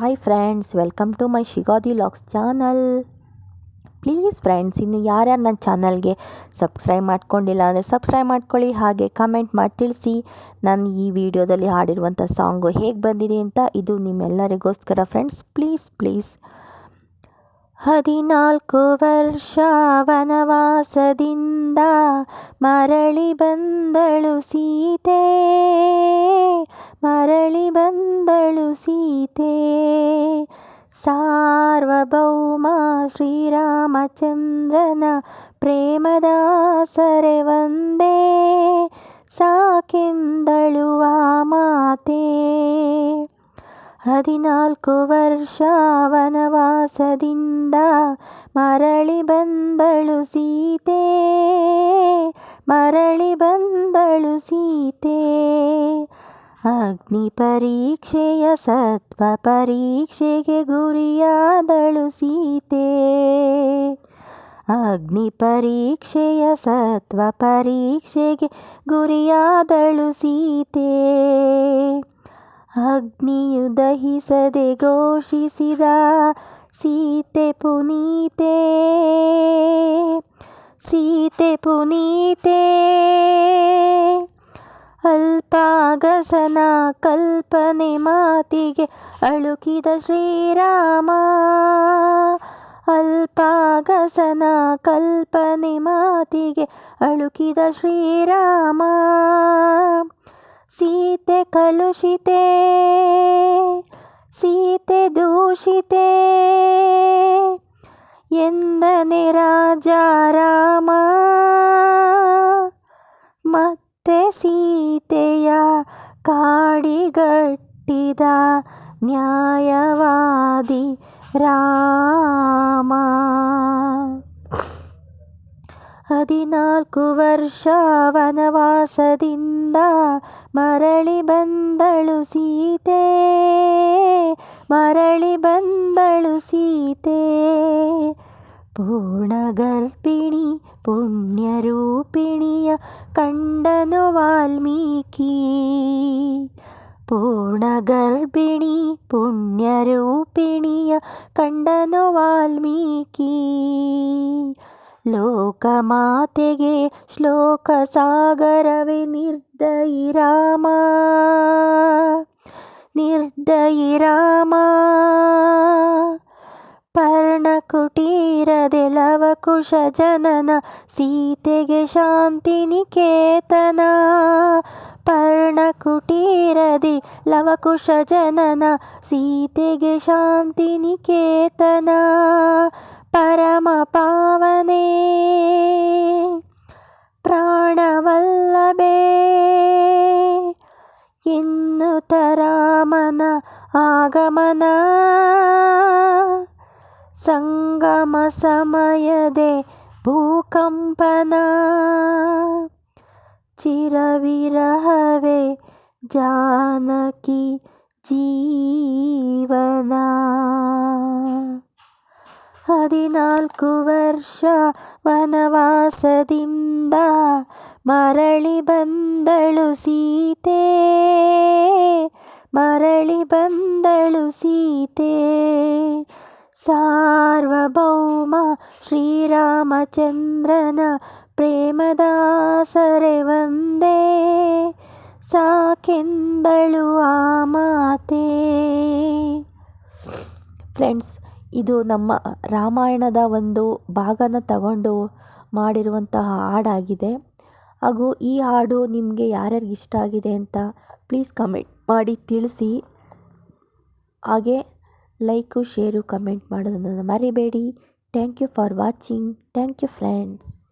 Hi friends welcome to my ಶಿಗಾದಿ ಲಾಕ್ಸ್ channel please friends ಇನ್ನು ಯಾರ್ಯಾರು ನನ್ನ ಚಾನಲ್ಗೆ ಸಬ್ಸ್ಕ್ರೈಬ್ ಮಾಡ್ಕೊಂಡಿಲ್ಲ ಅಂದರೆ ಸಬ್ಸ್ಕ್ರೈಬ್ ಮಾಡ್ಕೊಳ್ಳಿ, ಹಾಗೆ ಕಮೆಂಟ್ ಮಾಡಿ, ತಿಳಿಸಿ. ನಾನು ಈ ವಿಡಿಯೋದಲ್ಲಿ ಹಾಡಿರುವಂಥ ಸಾಂಗು ಹೇಗೆ ಬಂದಿದೆ ಅಂತ ಇದು ನಿಮ್ಮೆಲ್ಲರಿಗೋಸ್ಕರ ಫ್ರೆಂಡ್ಸ್ ಪ್ಲೀಸ್ ಪ್ಲೀಸ್ ಹದಿನಾಲ್ಕು ವರ್ಷ ವನವಾಸದಿಂದ ಮರಳಿ ಬಂದಳು ಸೀತೆ. ಮರಳಿ ಬಂದಳು ಸೀತೆ. ಸಾರ್ವಭೌಮ ಶ್ರೀರಾಮಚಂದ್ರನ ಪ್ರೇಮದಾಸರೆ ಒಂದೇ. ಸಾಕೆಂದಳು ಆ ಮಾತೆ. ಹದಿನಾಲ್ಕು ವರ್ಷ ವನವಾಸದಿಂದ ಮರಳಿ ಬಂದಳು ಸೀತೆ. ಮರಳಿ ಬಂದಳು ಸೀತೆ. ಅಗ್ನಿ ಪರೀಕ್ಷೆಯ ಸತ್ವ ಪರೀಕ್ಷೆಗೆ ಗುರಿಯಾದಳು ಸೀತೆ. ಅಗ್ನಿ ಪರೀಕ್ಷೆಯ ಸತ್ವ ಪರೀಕ್ಷೆಗೆ ಗುರಿಯಾದಳು ಸೀತೆ. ಅಗ್ನಿಯು ದಹಿಸದೆ ಘೋಷಿಸಿದ ಸೀತೆ ಪುನೀತೆ. ಸೀತೆ ಪುನೀತೆ. ಅಲ್ಪಾಗಸನ ಕಲ್ಪನೆ ಮಾತಿಗೆ ಅಳುಕಿದ ಶ್ರೀರಾಮ. ಅಲ್ಪಾಗಸನ ಕಲ್ಪನೆ ಮಾತಿಗೆ ಅಳುಕಿದ ಶ್ರೀರಾಮ. ಸೀತೆ ಕಲುಷಿತೆ, ಸೀತೆ ದೂಷಿತೆ, ಎಂದನೆ ರಾಜ ರಾಮ. ಸೀತೆಯ ಕಾಡಿಗಟ್ಟಿದ ನ್ಯಾಯವಾದಿ ರಾಮ. ಹದಿನಾಲ್ಕು ವರ್ಷ ವನವಾಸದಿಂದ ಮರಳಿ ಬಂದಳು ಸೀತೆ ಮರಳಿ ಬಂದಳು ಸೀತೆ. ಪೂರ್ಣ ಗರ್ಭಿಣಿ ಪುಣ್ಯರೂಪಿಣಿಯ ಕಂಡನು ವಾಲ್ಮೀಕಿ ಪೂರ್ಣ ಗರ್ಭಿಣಿ ಪುಣ್ಯರೂಪಿಣಿಯ ಕಂಡನು ವಾಲ್ಮೀಕಿ ಲೋಕಮಾತೆಗೆ ಶ್ಲೋಕ ಸಾಗರವೇ ನಿರ್ದಯಿ ರಾಮ ನಿರ್ದಯಿ ರಾಮ ಪರ್ಣಕುಟೀರದೆ ಲವಕುಶ ಜನನ, ಸೀತೆಗೆ ಶಾಂತಿ ನಿಕೇತನ ಪರ್ಣಕುಟೀರದಿ ಲವಕುಶ ಜನನ, ಸೀತೆಗೆ ಶಾಂತಿ ನಿಕೇತನ ಪರಮ ಪಾವನೆ ಪ್ರಾಣವಲ್ಲಭೆ. ಇನ್ನು ತರಾಮನ ಆಗಮನ. ಸಂಗಮ ಸಮಯದೆ ಭೂಕಂಪನ ಚಿರವಿರಹವೇ ಜಾನಕಿ ಜೀವನ ಹದಿನಾಲ್ಕು ವರ್ಷ ವನವಾಸದಿಂದ ಮರಳಿ ಬಂದಳು ಸೀತೆ ಮರಳಿ ಬಂದಳು ಸೀತೆ ಸಾರ್ವಭೌಮ ಶ್ರೀರಾಮಚಂದ್ರನ ಪ್ರೇಮದಾಸರೆ ಒಂದೇ ಸಾಕೆಂದಳು ಆ ಮಾತೆ. ಫ್ರೆಂಡ್ಸ್, ಇದು ನಮ್ಮ ರಾಮಾಯಣದ ಒಂದು ಭಾಗನ ತಗೊಂಡು ಮಾಡಿರುವಂತಹ ಹಾಡಾಗಿದೆ. ಹಾಗೂ ಈ ಹಾಡು ನಿಮಗೆ ಯಾರ್ಯಾರಿಗೆ ಇಷ್ಟ ಆಗಿದೆ ಅಂತ ಪ್ಲೀಸ್ ಕಮೆಂಟ್ ಮಾಡಿ ತಿಳಿಸಿ. ಹಾಗೆ ಲೈಕು ಶೇರು ಕಮೆಂಟ್ ಮಾಡೋದನ್ನು ಮರಿಬೇಡಿ. Thank you for watching. Thank you friends.